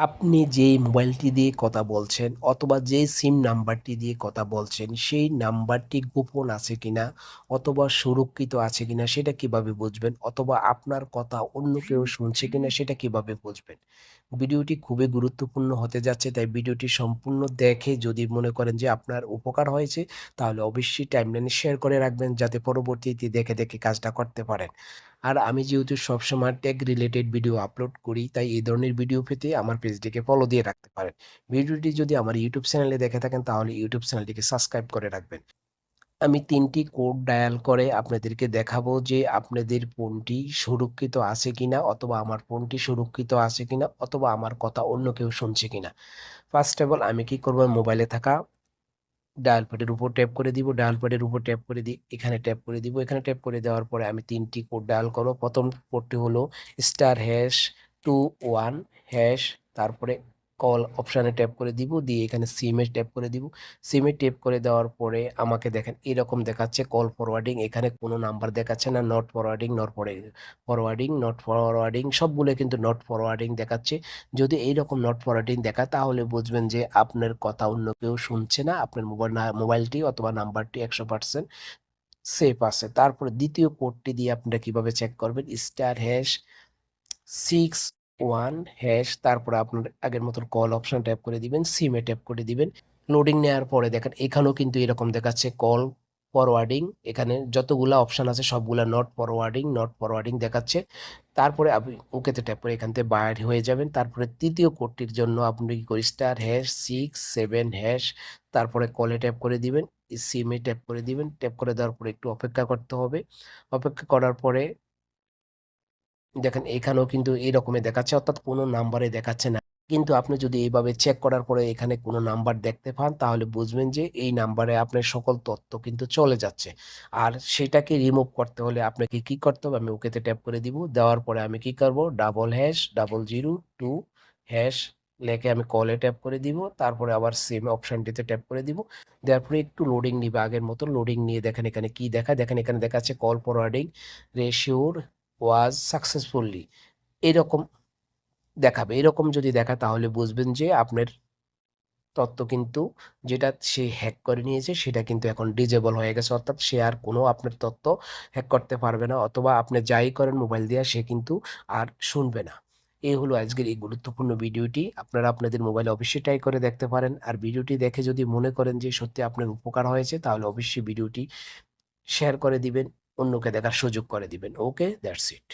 আপনি যেই মোবাইলটি দিয়ে কথা বলছেন অথবা যেই সিম নাম্বারটি দিয়ে কথা বলছেন, সেই নাম্বারটি গোপন আছে কিনা অথবা সুরক্ষিত আছে কিনা সেটা কীভাবে বুঝবেন? অথবা আপনার কথা অন্য কেউ শুনছে কিনা সেটা কীভাবে বুঝবেন? ভিডিওটি খুবই গুরুত্বপূর্ণ হতে যাচ্ছে, তাই ভিডিওটি সম্পূর্ণ দেখে যদি মনে করেন যে আপনার উপকার হয়েছে, তাহলে অবশ্যই টাইমলাইনে শেয়ার করে রাখবেন যাতে পরবর্তীতে দেখে দেখে কাজটা করতে পারেন। আর আমি যেহেতু সবসময় ট্যাগ রিলেটেড ভিডিও আপলোড করি, তাই এই ধরনের ভিডিও পেতে আমার পেজটিকে ফলো দিয়ে রাখতে পারেন। ভিডিওটি যদি আমার ইউটিউব চ্যানেলে দেখে থাকেন, তাহলে ইউটিউব চ্যানেলটিকে সাবস্ক্রাইব করে রাখবেন। আমি তিনটি কোড ডায়াল করে আপনাদেরকে দেখাবো যে আপনাদের ফোনটি সুরক্ষিত আছে কিনা, অথবা আমার ফোনটি সুরক্ষিত আছে কিনা, অথবা আমার কথা অন্য কেউ শুনছে কিনা। ফার্স্ট অফ অল আমি কি করব? মোবাইলে থাকা। ডায়াল প্যাডের উপর ট্যাপ করে দিব, ডায়াল প্যাডের উপর ট্যাপ করে দিই এখানে ট্যাপ করে দিব, এখানে ট্যাপ করে দেওয়ার পরে আমি তিনটি কোড ডায়াল করব প্রথম কোডটি হলো star hash two one hash, তারপরে কল অপশানে ট্যাপ করে দিব, দিয়ে এখানে সিমে ট্যাপ করে দিব। সিমে ট্যাপ করে দেওয়ার পরে আমাকে দেখেন এরকম দেখাচ্ছে কল ফরওয়ার্ডিং এখানে কোনো নাম্বার দেখাচ্ছে না not forwarding not forwarding not forwarding সবগুলো কিন্তু নট ফরওয়ার্ডিং দেখাচ্ছে। যদি এইরকম নট ফরওয়ার্ডিং দেখায়, তাহলে বুঝবেন যে আপনার কথা অন্য কেউ শুনছে না, আপনার মোবাইল মোবাইলটি অথবা নাম্বারটি একশো পার্সেন্ট সেফ আছে। তারপরে দ্বিতীয় কোডটি দিয়ে আপনারা কীভাবে চেক করবেন? Star hash six one hash তারপরে আপনার আগের মতন কল অপশন ট্যাপ করে দিবেন সিমে ট্যাপ করে দিবেন। লোডিং নেওয়ার পরে দেখেন, এখানেও কিন্তু এরকম দেখাচ্ছে কল ফরওয়ার্ডিং এখানে যতগুলা অপশন আছে, সবগুলা নট ফরওয়ার্ডিং নট ফরওয়ার্ডিং দেখাচ্ছে। তারপরে আপনি ওকেতে ট্যাপ করে এখান থেকে বাইর হয়ে যাবেন। তারপরে তৃতীয় কোডটির জন্য আপনি কি করি star hash six seven hash তারপরে কলে ট্যাপ করে দিবেন সিমে ট্যাপ করে দিবেন। ট্যাপ করে দেওয়ার পরে একটু অপেক্ষা করতে হবে। অপেক্ষা করার পরে দেখেন, এখানেও কিন্তু এই রকমের দেখাচ্ছে, অর্থাৎ কোনো নাম্বারে দেখাচ্ছে না। কিন্তু আপনি যদি এইভাবে চেক করার পরে এখানে কোনো নাম্বার দেখতে পান, তাহলে বুঝবেন যে এই নাম্বারে আপনার সকল তথ্য কিন্তু চলে যাচ্ছে। আর সেটাকে রিমুভ করতে হলে আপনাকে কি করতে হবে? আমি ওকেতে ট্যাপ করে দিব। দেওয়ার পরে আমি কি করব? Double hash double zero two hash লেখে আমি কলে ট্যাপ করে দিব। তারপরে আবার সেম অপশনটিতে ট্যাপ করে দিব। দেওয়ার পরে একটু লোডিং নিবে আগের মতো। লোডিং নিয়ে দেখেন এখানে কি দেখা দেখেন, এখানে দেখাচ্ছে কল ফরওয়ার্ডিং রেশিওর ওয়াজ সাকসেসফুলি এরকম দেখাবে। এরকম যদি দেখা, তাহলে বুঝবেন যে আপনার তত্ত্ব কিন্তু যেটা সে হ্যাক করে নিয়েছে, সেটা কিন্তু এখন ডিজেবল হয়ে গেছে। অর্থাৎ সে আর কোনো আপনার তত্ত্ব হ্যাক করতে পারবে না, অথবা আপনি যাই করেন মোবাইল দিয়ে, সে কিন্তু আর শুনবে না। এই হলো আজকের এই গুরুত্বপূর্ণ ভিডিওটি। আপনারা আপনাদের মোবাইলে অবশ্যই ট্রাই করে দেখতে পারেন। আর ভিডিওটি দেখে যদি মনে করেন যে সত্যি আপনার উপকার হয়েছে, তাহলে অবশ্যই ভিডিওটি শেয়ার করে দিবেন। অন্যকে দেখার সুযোগ করে দিবেন। Okay that's it